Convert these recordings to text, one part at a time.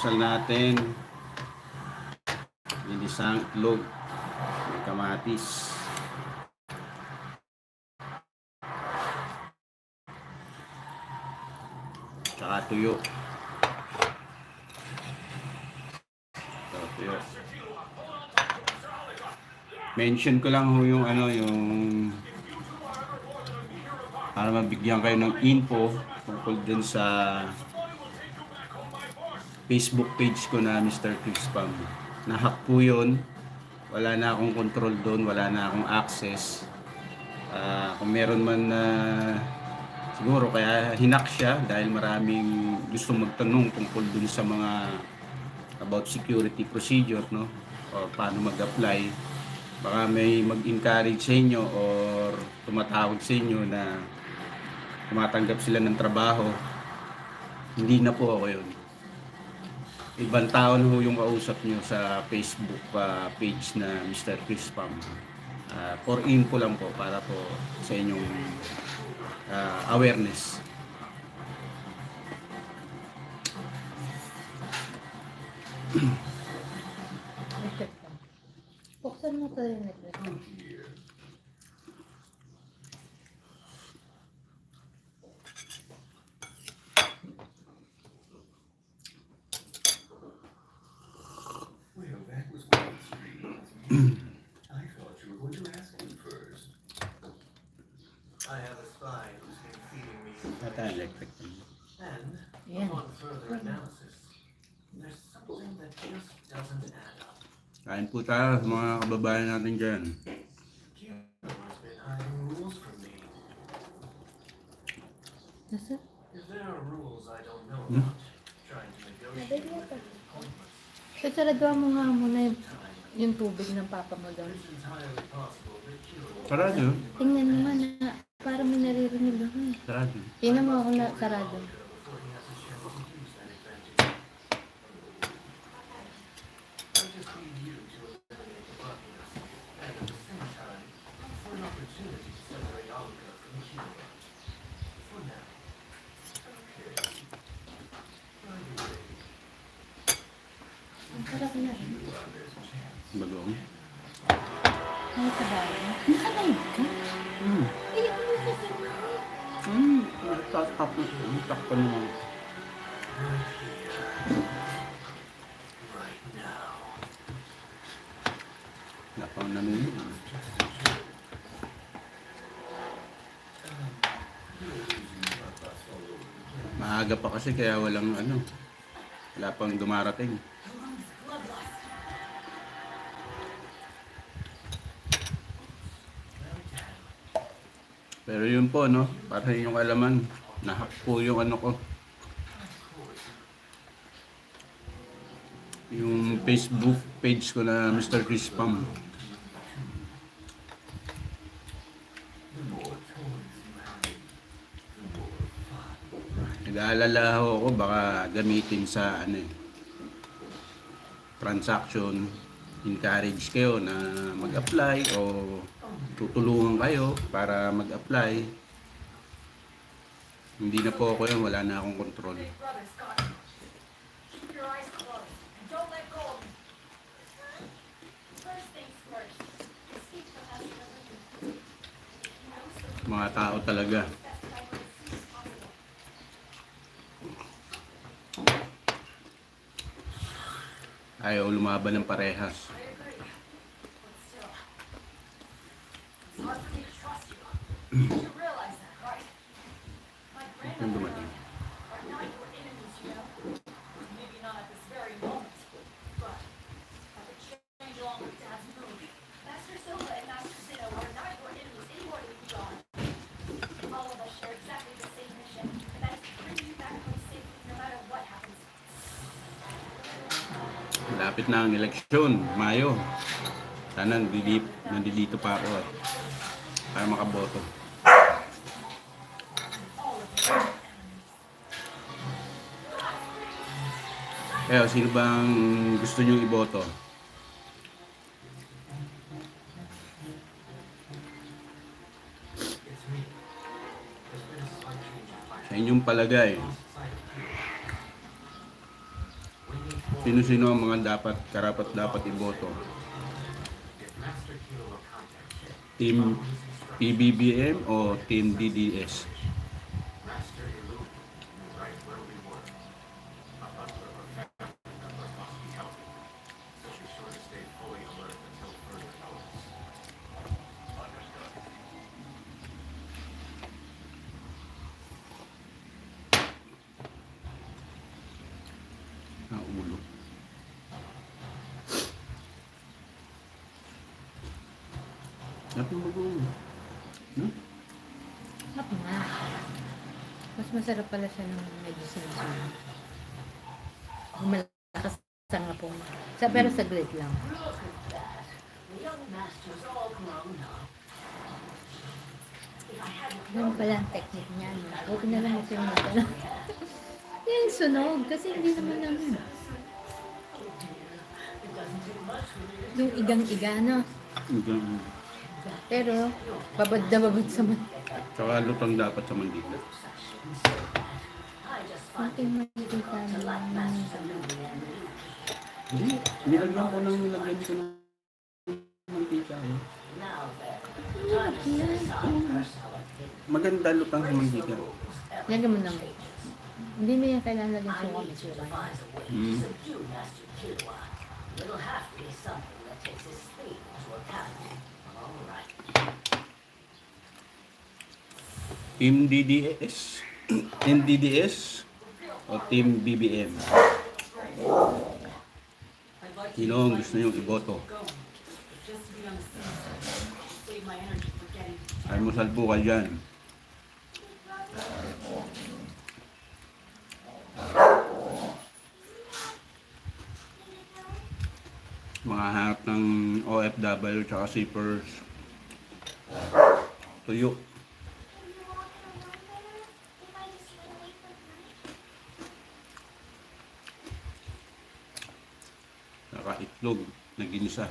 almusal natin. Linisang itlog. Kamatis. Tsaka tuyo. Ito, tuyo. Mention ko lang ho yung ano, yung para mabigyan kayo ng info tungkol dun sa Facebook page ko na Mr. Chris Pam. Nahack po yun. Wala na akong control doon, wala na akong access. Ah, kung meron man na siguro kaya hinak siya dahil maraming gusto magtanong tungkol dun sa mga about security procedure, no? O paano mag-apply. Baka may mag-encourage sa inyo or tumatawag sa inyo na tumatanggap sila ng trabaho. Hindi na po ako yun. Ibang tao na ho yung kausap nyo sa Facebook ah, page na Mr. Chris Pam. Ah, for info lang po para po sa inyong ah, awareness. Buksan mo to yung electric Kain po tayo mga kababayan natin dyan. Nasa? If there are rules I don't know Hmm? pointless. Sasaraduhan mo nga muna yung, yung tubig ng papa mo will Sarado. Tingnan mo na para may naririnig ako eh. Sarado. Tingnan mo ako na sarado. Bagong. Ay, kabayo. Nakalive ka? Hmm. Ano ka sa Hmm. Tatap Takpan naman. right now. Wala pang nanonood. Maaga pa kasi kaya walang ano. Wala pang dumarating. Pero yun po, no? Para inyong alaman, nahack po yung ano ko. Yung Facebook page ko na Mr. Chris Pam. Nag-aalala ako baka gamitin sa ano eh, transaction encourage kayo na mag-apply o tutulungan kayo para mag-apply. Hindi na po ako yun, wala na akong control. Mga tao talaga. Ayaw lumaban ng parehas. It's hard for me to trust you. You realize that, right? My Yung grandmother dumating. Malapit na ang eleksyon, Mayo. Sana nandito, nandito pa ako eh. Para makaboto. Kaya sino bang gusto nyo iboto? Sa inyong palagay, sino-sino ang mga dapat, karapat dapat iboto. Team PBBM o Team DDS. Natin mo Hmm? Hap na. Mas masarap pala siya ng medyo sinusunod. Malakas sa nga po. Sa, pero saglit lang. Ganun pala ang technique niya. No? Buti na lang ito yung nagtanong. Yan, sunog. Kasi hindi naman namin. Yung igang-iga, no? Hanggang- Pero, babad na babad sa man. Tsaka lutang dapat sa mandila. Ating makikita naman. Hindi, nilagyan ko ng nilagyan ko ng mantika. Eh. Maganda lutang sa mantika. Lagyan mo lang. Hindi mo yan kailangan lagyan suka. May suka. Mm. Team DDS, Team DDS o Team BBM. Sino ang gusto niyong iboto? Ay mo salpo ka dyan. Mga hanap ng OFW tsaka shippers. Tuyo. Itlog na ginisa.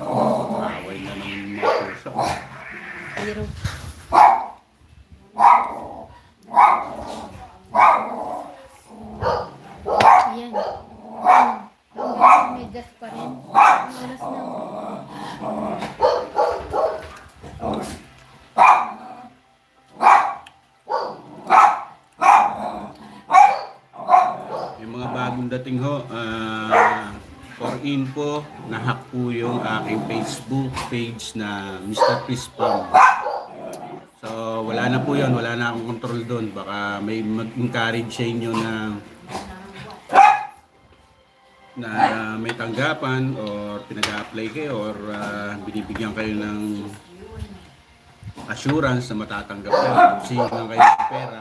Away na ng mga pusa. Zero. Ayan. May gas pa rin. Ang oras na. Yung mga bagong dating ho, ah, for info, nahack po yung aking Facebook page na Mr. Chris. So, wala na po yun. Wala na akong control doon. Baka may mag-encourage sa inyo na na may tanggapan or pinag-apply kayo or ah, binibigyan kayo ng assurance na matatanggap kayo. Singin lang kayo ng pera.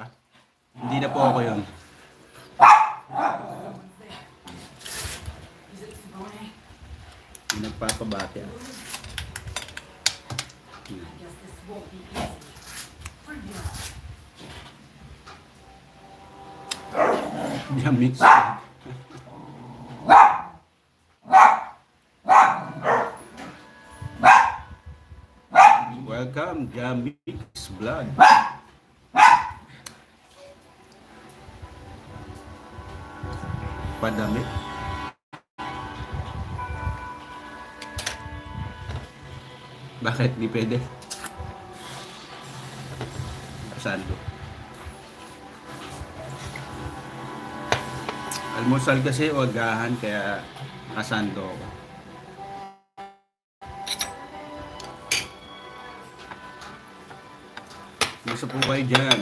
Hindi na po ako yun. Yung nagpapabate. ah. Yeah, mix. Welcome, Jamix Vlog. Padami. Bakit di pwede? Sando. Almusal kasi o agahan kaya asando ako. Gusto po kayo dyan.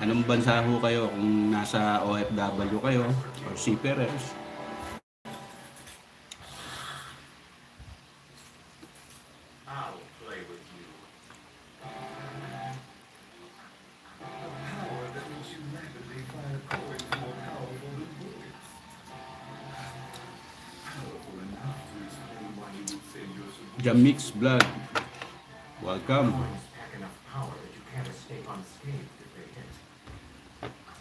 Anong bansa ho kayo kung nasa OFW kayo or seafarers? I'll play with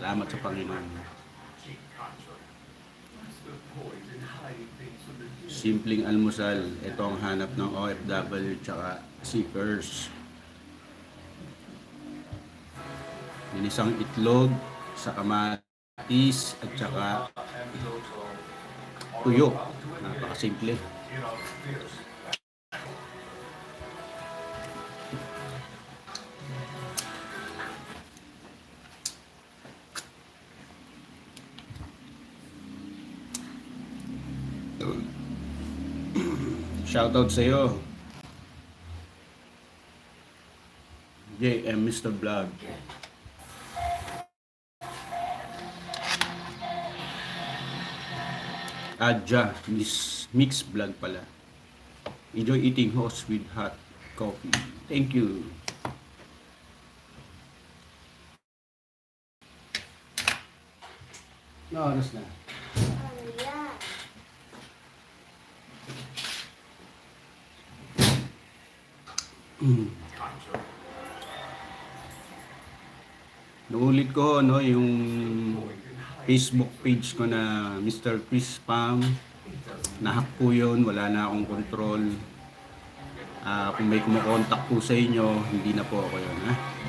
Salamat sa Panginoon. Simpleng almusal. Ito ang hanap ng OFW tsaka seekers. Ginisang itlog sa kamatis at tsaka tuyo. Napakasimple. Shoutout sa iyo. JM Mr. Vlog. Adja, Miss Mix Vlog pala. Enjoy eating host with hot coffee. Thank you. No, oras na. Naulit ko no yung Facebook page ko na Mr. Chris Pam. Nahack po yun, wala na akong control. Ah, kung may kumakontak po sa inyo, hindi na po ako yun. Ha?